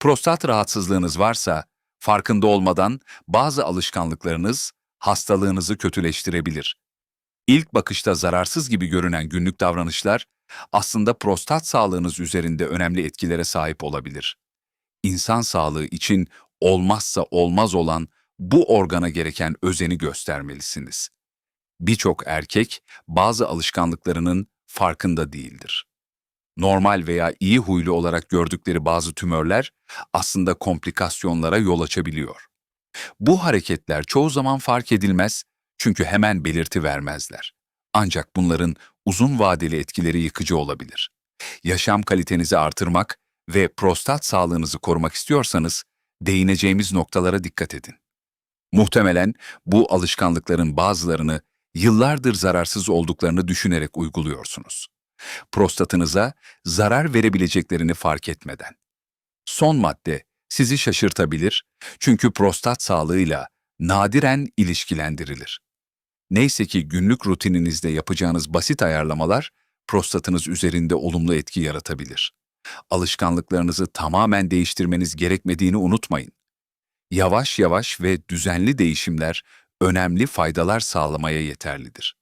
Prostat rahatsızlığınız varsa farkında olmadan bazı alışkanlıklarınız hastalığınızı kötüleştirebilir. İlk bakışta zararsız gibi görünen günlük davranışlar aslında prostat sağlığınız üzerinde önemli etkilere sahip olabilir. İnsan sağlığı için olmazsa olmaz olan bu organa gereken özeni göstermelisiniz. Birçok erkek bazı alışkanlıklarının farkında değildir. Normal veya iyi huylu olarak gördükleri bazı tümörler aslında komplikasyonlara yol açabiliyor. Bu hareketler çoğu zaman fark edilmez çünkü hemen belirti vermezler. Ancak bunların uzun vadeli etkileri yıkıcı olabilir. Yaşam kalitenizi artırmak ve prostat sağlığınızı korumak istiyorsanız değineceğimiz noktalara dikkat edin. Muhtemelen bu alışkanlıkların bazılarını yıllardır zararsız olduklarını düşünerek uyguluyorsunuz. Prostatınıza zarar verebileceklerini fark etmeden. Son madde sizi şaşırtabilir çünkü prostat sağlığıyla nadiren ilişkilendirilir. Neyse ki günlük rutininizde yapacağınız basit ayarlamalar prostatınız üzerinde olumlu etki yaratabilir. Alışkanlıklarınızı tamamen değiştirmeniz gerekmediğini unutmayın. Yavaş yavaş ve düzenli değişimler önemli faydalar sağlamaya yeterlidir.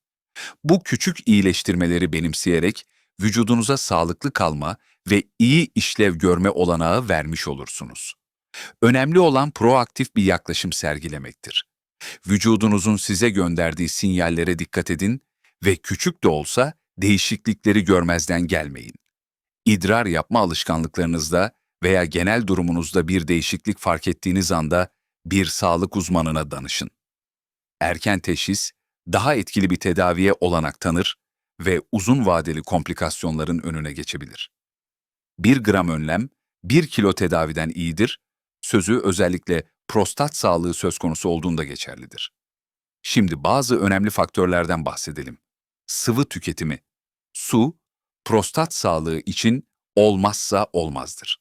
Bu küçük iyileştirmeleri benimseyerek vücudunuza sağlıklı kalma ve iyi işlev görme olanağı vermiş olursunuz. Önemli olan proaktif bir yaklaşım sergilemektir. Vücudunuzun size gönderdiği sinyallere dikkat edin ve küçük de olsa değişiklikleri görmezden gelmeyin. İdrar yapma alışkanlıklarınızda veya genel durumunuzda bir değişiklik fark ettiğiniz anda bir sağlık uzmanına danışın. Erken teşhis, daha etkili bir tedaviye olanak tanır ve uzun vadeli komplikasyonların önüne geçebilir. 1 gram önlem, 1 kilo tedaviden iyidir, sözü özellikle prostat sağlığı söz konusu olduğunda geçerlidir. Şimdi bazı önemli faktörlerden bahsedelim. Sıvı tüketimi. Su, prostat sağlığı için olmazsa olmazdır.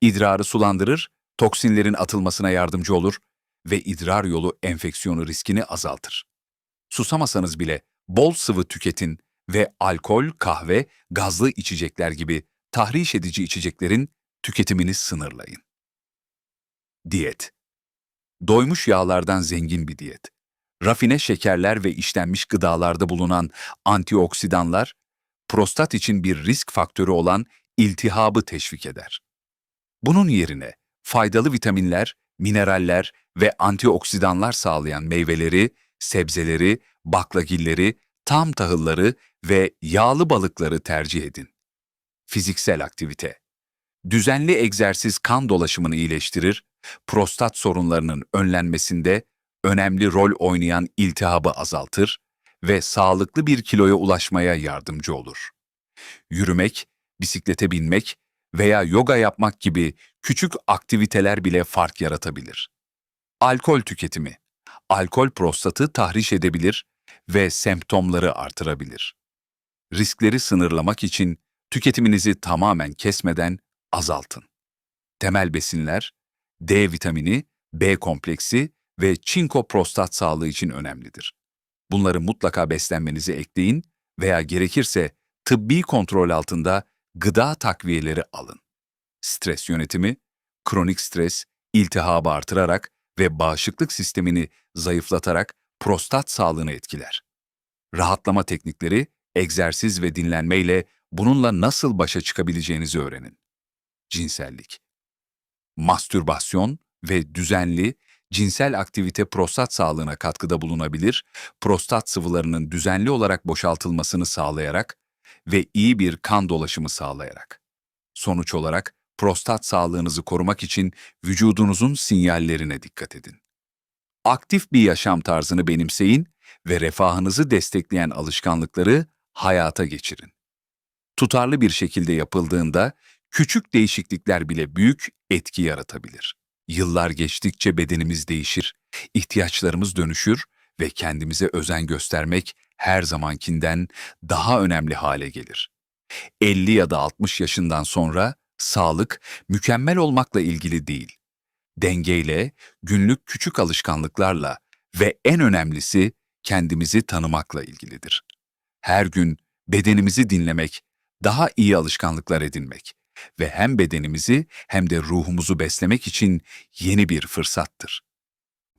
İdrarı sulandırır, toksinlerin atılmasına yardımcı olur ve idrar yolu enfeksiyonu riskini azaltır. Susamasanız bile bol sıvı tüketin ve alkol, kahve, gazlı içecekler gibi tahriş edici içeceklerin tüketimini sınırlayın. Diyet Doymuş yağlardan zengin bir diyet. Rafine şekerler ve işlenmiş gıdalarda bulunan antioksidanlar, prostat için bir risk faktörü olan iltihabı teşvik eder. Bunun yerine faydalı vitaminler, mineraller ve antioksidanlar sağlayan meyveleri, sebzeleri, baklagilleri, tam tahılları ve yağlı balıkları tercih edin. Fiziksel aktivite Düzenli egzersiz kan dolaşımını iyileştirir, prostat sorunlarının önlenmesinde önemli rol oynayan iltihabı azaltır ve sağlıklı bir kiloya ulaşmaya yardımcı olur. Yürümek, bisiklete binmek veya yoga yapmak gibi küçük aktiviteler bile fark yaratabilir. Alkol tüketimi. Alkol prostatı tahriş edebilir ve semptomları artırabilir. Riskleri sınırlamak için tüketiminizi tamamen kesmeden azaltın. Temel besinler, D vitamini, B kompleksi ve çinko prostat sağlığı için önemlidir. Bunları mutlaka beslenmenize ekleyin veya gerekirse tıbbi kontrol altında gıda takviyeleri alın. Stres yönetimi, kronik stres, iltihabı artırarak ve bağışıklık sistemini zayıflatarak prostat sağlığını etkiler. Rahatlama teknikleri, egzersiz ve dinlenmeyle bununla nasıl başa çıkabileceğinizi öğrenin. Cinsellik Mastürbasyon ve düzenli, cinsel aktivite prostat sağlığına katkıda bulunabilir, prostat sıvılarının düzenli olarak boşaltılmasını sağlayarak ve iyi bir kan dolaşımı sağlayarak. Sonuç olarak prostat sağlığınızı korumak için vücudunuzun sinyallerine dikkat edin. Aktif bir yaşam tarzını benimseyin ve refahınızı destekleyen alışkanlıkları hayata geçirin. Tutarlı bir şekilde yapıldığında küçük değişiklikler bile büyük etki yaratabilir. Yıllar geçtikçe bedenimiz değişir, ihtiyaçlarımız dönüşür ve kendimize özen göstermek her zamankinden daha önemli hale gelir. 50 ya da 60 yaşından sonra sağlık mükemmel olmakla ilgili değil. Dengeyle, günlük küçük alışkanlıklarla ve en önemlisi kendimizi tanımakla ilgilidir. Her gün bedenimizi dinlemek, daha iyi alışkanlıklar edinmek ve hem bedenimizi hem de ruhumuzu beslemek için yeni bir fırsattır.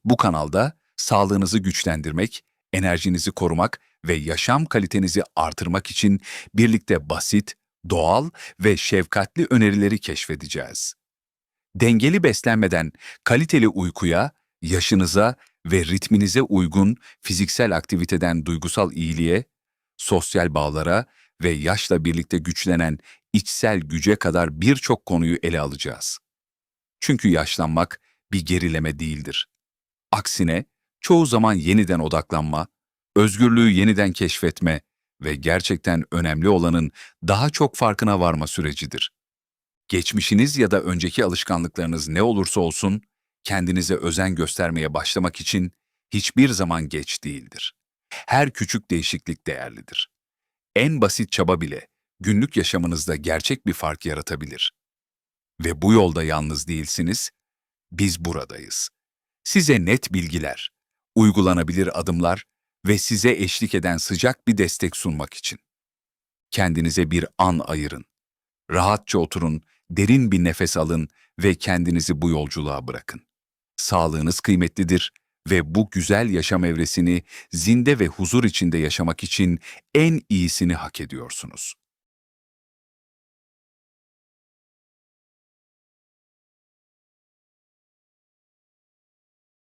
Bu kanalda sağlığınızı güçlendirmek, enerjinizi korumak ve yaşam kalitenizi artırmak için birlikte basit, doğal ve şefkatli önerileri keşfedeceğiz. Dengeli beslenmeden kaliteli uykuya, yaşınıza ve ritminize uygun fiziksel aktiviteden duygusal iyiliğe, sosyal bağlara ve yaşla birlikte güçlenen içsel güce kadar birçok konuyu ele alacağız. Çünkü yaşlanmak bir gerileme değildir. Aksine çoğu zaman yeniden odaklanma, özgürlüğü yeniden keşfetme ve gerçekten önemli olanın daha çok farkına varma sürecidir. Geçmişiniz ya da önceki alışkanlıklarınız ne olursa olsun, kendinize özen göstermeye başlamak için hiçbir zaman geç değildir. Her küçük değişiklik değerlidir. En basit çaba bile günlük yaşamınızda gerçek bir fark yaratabilir. Ve bu yolda yalnız değilsiniz, biz buradayız. Size net bilgiler, uygulanabilir adımlar ve size eşlik eden sıcak bir destek sunmak için. Kendinize bir an ayırın. Rahatça oturun, derin bir nefes alın ve kendinizi bu yolculuğa bırakın. Sağlığınız kıymetlidir ve bu güzel yaşam evresini zinde ve huzur içinde yaşamak için en iyisini hak ediyorsunuz.